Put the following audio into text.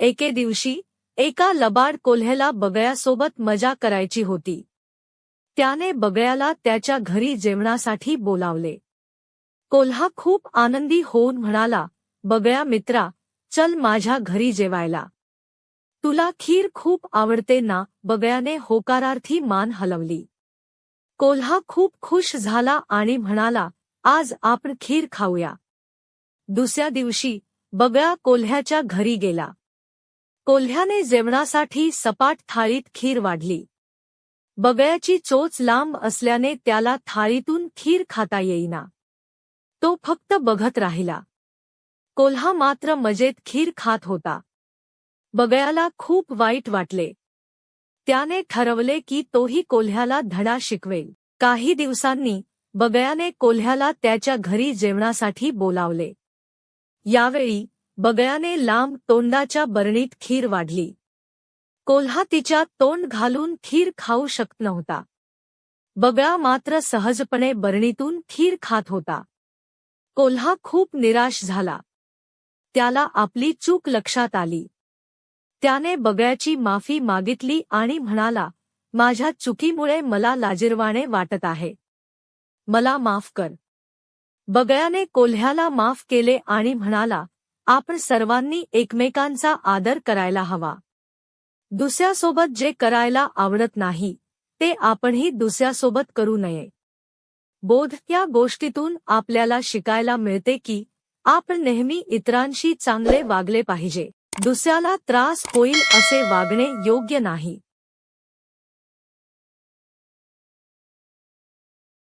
एके दिवशी एका लबाड कोल्ह्याला बगळ्यासोबत मजा करायची होती. त्याने बगळ्याला त्याच्या घरी जेवणासाठी बोलावले. कोल्हा खूप आनंदी होऊन म्हणाला बगळ्या मित्रा चल माझ्या घरी जेवायला. तुला खीर खूप आवडते ना? बगळ्याने होकारार्थी मान हलवली. कोल्हा खूप खुश झाला आणि म्हणाला आज आपण खीर खाऊया. दुसऱ्या दिवशी बगळा कोल्ह्याच्या घरी गेला. कोल्ह्याने जेवणासाठी सपाट थाळीत खीर वाढली. बगळ्याची चोच लांब असल्याने त्याला थाळीतून खीर खाता येईना. तो फक्त बघत राहिला. कोल्हा मात्र मजेत खीर खात होता. बगळ्याला खूप वाईट वाटले. त्याने ठरवले की तोही कोल्ह्याला धडा शिकवेल. काही दिवसांनी बगळ्याने कोल्ह्याला त्याच्या घरी जेवणासाठी बोलावले. यावेळी बगळ्याने लांब तोंडाच्या बरणीत खीर वाढली. कोल्हा तिच्या तोंड घालून खीर खाऊ शकत नव्हता. बगळा मात्र सहजपणे बरणीतून खीर खात होता. कोल्हा खूप निराश झाला. त्याला आपली चूक लक्षात आली. त्याने बगळ्याची माफी मागितली आणि म्हणाला माझ्या चुकीमुळे मला लाजिरवाणे वाटत आहे. मला माफ कर. बगळ्याने कोल्ह्याला माफ केले आणि म्हणाला आपण सर्वांनी एकमेकांचा आदर करायला हवा. दुसऱ्यासोबत जे करायला आवडत नाही ते आपणही दुसऱ्यासोबत करू नये. बोध या गोष्टीतून आपल्याला शिकायला मिळते की आपण नेहमी इतरांशी चांगले वागले पाहिजे. दुसऱ्याला त्रास होईल असे वागणे योग्य नाही.